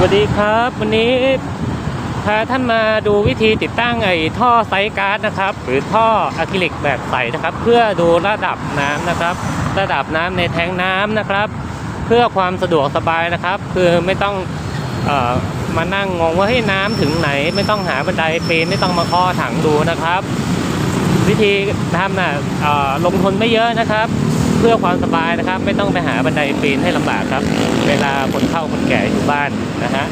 วัสดีครับ วันนี้พาท่านมาดูวิธีติดตั้งไอ้ท่อไซส์การ์ดนะครับ หรือท่ออะคริลิกแบบใสนะครับ เพื่อดูระดับน้ำนะครับ ระดับน้ำในแทงน้ำนะครับ เพื่อความสะดวกสบายนะครับ คือไม่ต้องออมานั่งงงว่าให้น้ำถึงไหน ไม่ต้องหาบันไดปีนไม่ต้องมาข้อถังดูนะครับ วิธีทำน่ะเอ่อลงทุนไม่เยอะนะครับ พื่อความสบายนะครับ ไม่ต้องไปหาบันไดปีนให้ลำบากครับ เวลาคนเข้าคนแก่อยู่บ้านนะฮะ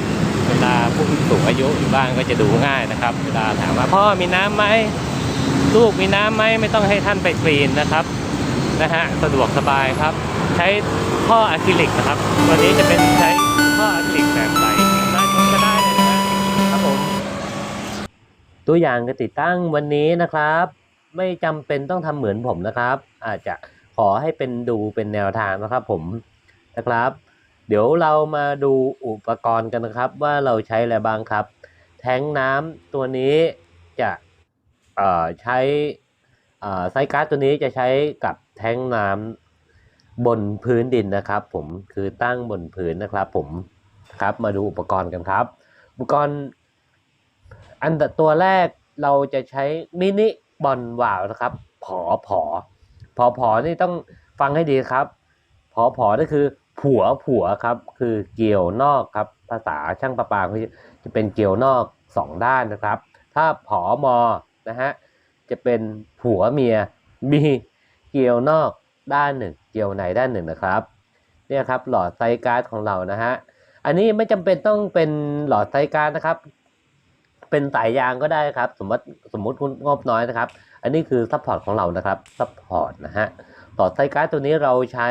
เวลาผู้สูงอายุอยู่บ้านก็จะดูง่ายนะครับ เวลาถามว่าพ่อมีน้ำไหมลูกมีน้ำไหมไม่ต้องให้ท่านไปปีนนะครับนะฮะสะดวกสบายครับ ใช้ท่ออะคริลิกนะครับตัวนี้จะเป็นใช้ท่ออะคริลิกแบบใสมาชมก็ได้เลยนะครับผมตัวอย่างการติดตั้งวันนี้นะครับ ไม่จำเป็นต้องทำเหมือนผมนะครับ อาจจะ ขอให้เป็นดูเป็นแนวทางนะครับผมนะครับ เดี๋ยวเรามาดูอุปกรณ์กันนะครับ ว่าเราใช้อะไรบ้างครับ แทงน้ำตัวนี้จะใช้ไซส์การ์ดตัวนี้จะใช้กับแทงน้ำบนพื้นดินนะครับ ผมคือตั้งบนพื้นนะครับ ผมครับมาดูอุปกรณ์กันครับ อุปกรณ์ อันตัวแรกเราจะใช้มินิบอลวาวนะครับผอผอ ผอผอนี่ต้องฟังให้ดีครับผอผอนี่คือ ผัวผัวครับ คือเกี่ยวนอกครับ ภาษาช่างประปาเขาจะเป็นเกี่ยวนอกสองด้านนะครับ ถ้าผอมอนะฮะจะเป็นผัวเมียมีเกี่ยวนอกด้านหนึ่ง เกี่ยวในด้านหนึ่งนะครับเนี่ยครับหลอดไซการ์ดของเรานะฮะอันนี้ไม่จำเป็นต้องเป็นหลอดไซการ์ดนะครับ เป็นสายยางก็ได้ครับ สมมติสมมติคุณงบน้อยนะครับ อันนี้คือซัพพอร์ตของเรานะครับซัพพอร์ตนะฮะต่อไซการ์ดตัวนี้เราใช้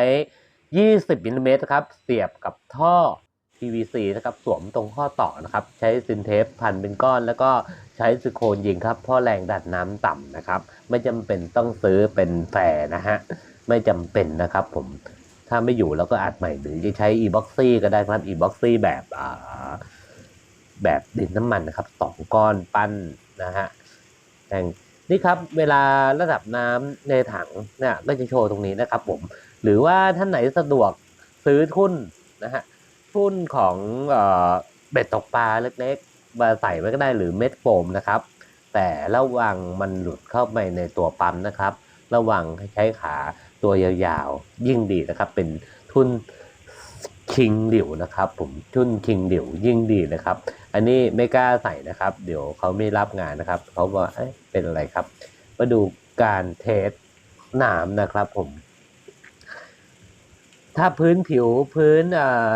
20มิลลิเมตรครับ เสียบกับท่อ PVC นะครับสวมตรงข้อต่อนะครับ ใช้ซินเทปพันเป็นก้อน แล้วก็ใช้ซิลโคนยิงครับเพราะแรงดันน้ำต่ำนะครับ ไม่จำเป็นต้องซื้อเป็นแฝนะฮะไม่จำเป็นนะครับผมถ้าไม่อยู่เราก็อัดใหม่หรือจะใช้ e-boxy ก็ได้ครับ e-boxy แบบอ่า แบบดินน้ำมันนะครับสองก้อนปั้นนะฮะแทงนี่ครับเวลาระดับน้ำในถังเนี่ยก็จะโชว์ตรงนี้นะครับผมหรือว่าท่านไหนสะดวกซื้อทุ่นนะฮะทุ่นของเอ่อเบ็ดตกปลาเล็กๆมาใส่ไว้ก็ได้หรือเม็ดโฟมนะครับ แต่ระวังมันหลุดเข้าไปในตัวปั๊มนะครับ ระวังให้ใช้ขาตัวยาวๆยิ่งดีนะครับ เป็นทุ่น คิงหลิวนะครับ ผมทุ่นคิงหลิวยิ่งดีนะครับ อันนี้ไม่กล้าใส่นะครับ เดี๋ยวเขาไม่รับงานนะครับเขาบอกเอ๊ะเป็นอะไรครับ มาดูการเทสหนามนะครับ ผม ถ้าพื้นผิวพื้นอ่า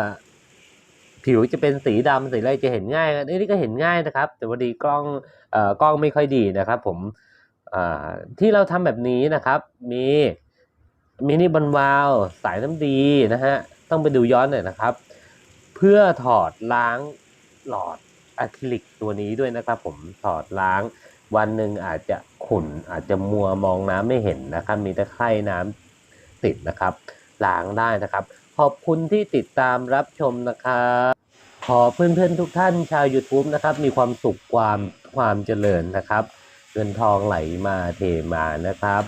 ผิวจะเป็นสีดำสีอะไรจะเห็นง่ายอันนี้ก็เห็นง่ายนะครับ แต่พอดีกล้องเอ่อกล้องไม่ค่อยดีนะครับ ผมอ่าที่เราทำแบบนี้นะครับ มีมินิบันวาลสายน้ำดีนะฮะ ต้องไปดูย้อนหน่อยนะครับ เพื่อถอดล้างหลอดอะคริลิกตัวนี้ด้วยนะครับผมถอดล้างวันหนึ่งอาจจะขุ่นอาจจะมัวมองน้ำไม่เห็นนะครับ มีตะไคร่น้ำติดนะครับล้างได้นะครับ ขอบคุณที่ติดตามรับชมนะครับขอเพื่อนๆทุกท่านชาว YouTube นะครับ มีความสุขความความเจริญนะครับ เงินทองไหลมาเทมานะครับ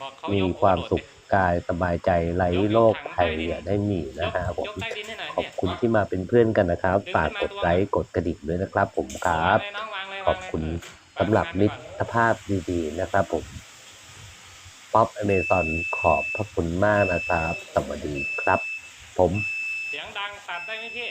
บอกเขามียกความโดดสุข กายสบายใจไร้โรคภัยอย่าได้มียนะกฮะผมยกใต้ดินให้หน่อยขอบคุณที่มาเป็นเพื่อนกันนะครับ ฝากกดไลค์กดกระดิ่งด้วยนะครับ ผมครับวางเลยน้องวางเลยขอบคุณวางเลยสำหรับมิตรภาพดีๆนะครับผมป๊อปอเมซอนขอบพระคุณมากนะครับ สวัสดีครับ ผม เสียงดังตัดได้ไหมพี่